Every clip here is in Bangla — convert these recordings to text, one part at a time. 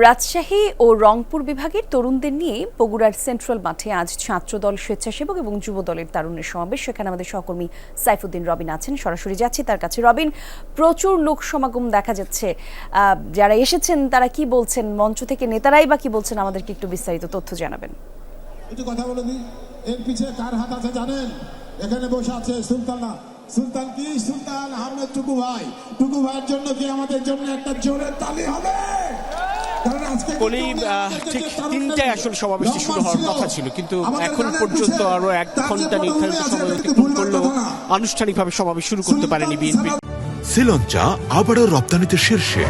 রাজশাহী ও রংপুর বিভাগের তরুণদের নিয়ে বগুড়ার সেন্ট্রাল মাঠে আজ ছাত্রদল স্বেচ্ছাসেবক এবং যুব দলের তারুণ্যের সমাবেশ। সেখানে আমাদের সহকর্মী সাইফুদ্দিন রবিন আছেন। সরাসরি যাচ্ছি তার কাছে। রবিন, প্রচুর লোক সমাগম দেখা যাচ্ছে। যারা এসেছেন, তারা কি বলছেন? মঞ্চ থেকে নেতারাই বা কি বলছেন? আমাদেরকে একটু বিস্তারিত তথ্য জানাবেন। একটু কথা বলে দিই। এর পিছে কার হাত আছে জানেন? এখানে বসে আছে সুলতানা কি? সুলতান আহমেদ টুকু ভাই। টুকু ভাইয়ের জন্য কি আমাদের জন্য একটা জোরের তালি হবে? আমাদেরকে ঠিক তিনটায় আসলে সমাবেশটি শুরু হওয়ার কথা ছিল। কিন্তু এখন পর্যন্ত আরও এক ঘণ্টা নির্ধারিত সময় অতিক্রম করলেও আনুষ্ঠানিকভাবে সমাবেশ শুরু করতে পারেনি বিএনপি। শ্রীলঞ্চা আবারও রপ্তানিতে শীর্ষে।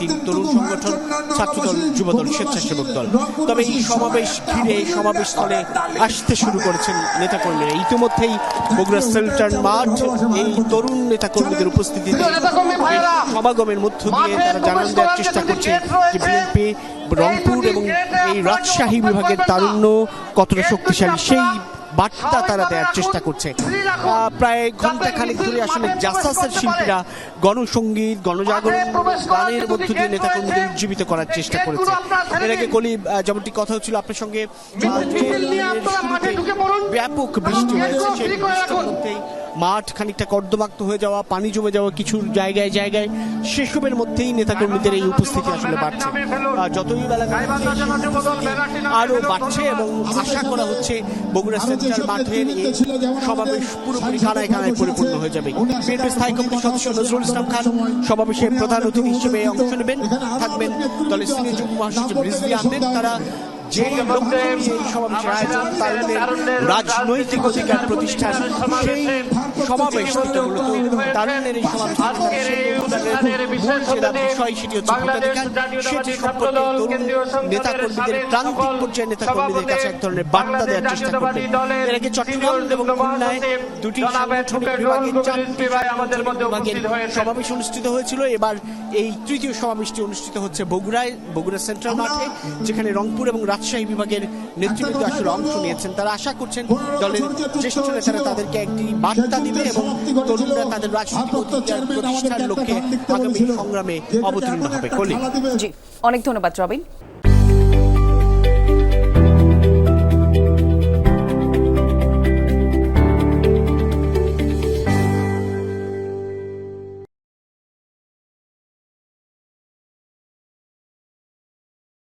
তিন তরুণ সংগঠন ছাত্রদল যুবদল স্বেচ্ছাসেবক দল। তবে এই সমাবেশ ঘিরে সমাবেশ স্থলে আসতে শুরু করেছেন নেতাকর্মীরা। ইতিমধ্যেই বগুড়া সেল্টার মাঠ এই তরুণ নেতাকর্মীদের উপস্থিতিতে সমাগমের মধ্য দিয়ে তারা জানান দেওয়ার চেষ্টা করছে যে বিএনপি রংপুর এবং এই রাজশাহী বিভাগের তারুণ্য কতটা শক্তিশালী সেই বার্তা তারা দেওয়ার চেষ্টা করছে। প্রায় ঘণ্টা খানিক ধরে আসলে জাসাসের শিল্পীরা গণসঙ্গীত গণজাগরণ গানের মধ্য দিয়ে নেতাকর্মীদের উজ্জীবিত করার চেষ্টা করেছে। এর আগে কলি যেমনটি কথা হচ্ছিল আপনার সঙ্গে ব্যাপক বৃষ্টি হয়েছে সেই মাঠ খানিকটা কর্দমাক্ত হয়ে যাওয়া পানি জমে যাওয়া কিছু জায়গায় জায়গায় সেসবের মধ্যেই নেতাকর্মীদের এই উপস্থিতি আসলে বাড়ছে। যতই বেলা গড়াচ্ছে, সেই উপস্থিতি আরও বাড়ছে এবং আশা করা হচ্ছে বগুড়া সেন্ট্রাল মাঠের সমাবেশ পুরোপুরি কানায় কানায় পরিপূর্ণ হয়ে যাবে। বিএনপি স্থায়ী কমিটির সদস্য নজরুল ইসলাম খান সমাবেশে প্রধান অতিথি হিসেবে অংশ নেবেন। থাকবেন দলের সিনিয়র যুগ্ম মহাসচিব রিজভি আহমেদ। তারা এই আয়োজন রাজনৈতিক অধিকার প্রতিষ্ঠান সেই সমাবেশ মূলত তারুণ্যের এই সমাবেশ থেকে সেই মূল যেটা বিষয় সেটি হচ্ছে ভোটাধিকার। সেটি সম্পর্কে তরুণ নেতাকর্মীদের প্রান্তিক পর্যায়ের নেতাকর্মীদের কাছে এক ধরনের বার্তা দেওয়ার চেষ্টা করবে। এর আগে চট্টগ্রাম এবং খুলনায় দুটি সাংগঠনিক বিভাগের চারটি বিভাগের সমাবেশ অনুষ্ঠিত হয়েছিল। এবার এই তৃতীয় সমাবেশটি অনুষ্ঠিত হচ্ছে বগুড়ায় বগুড়া সেন্ট্রাল মাঠে যেখানে রংপুর এবং রাজশাহী বিভাগের নেতৃবৃন্দ আসলে অংশ নিয়েছেন। তারা আশা করছেন দলের জ্যেষ্ঠ নেতারা তাদেরকে একটি বার্তা দিবে এবং তরুণরা তাদের রাজনৈতিক প্রতিষ্ঠার লক্ষ্যে আগামী সংগ্রামে অবতীর্ণ হবে। কলি জি অনেক ধন্যবাদ রবিন।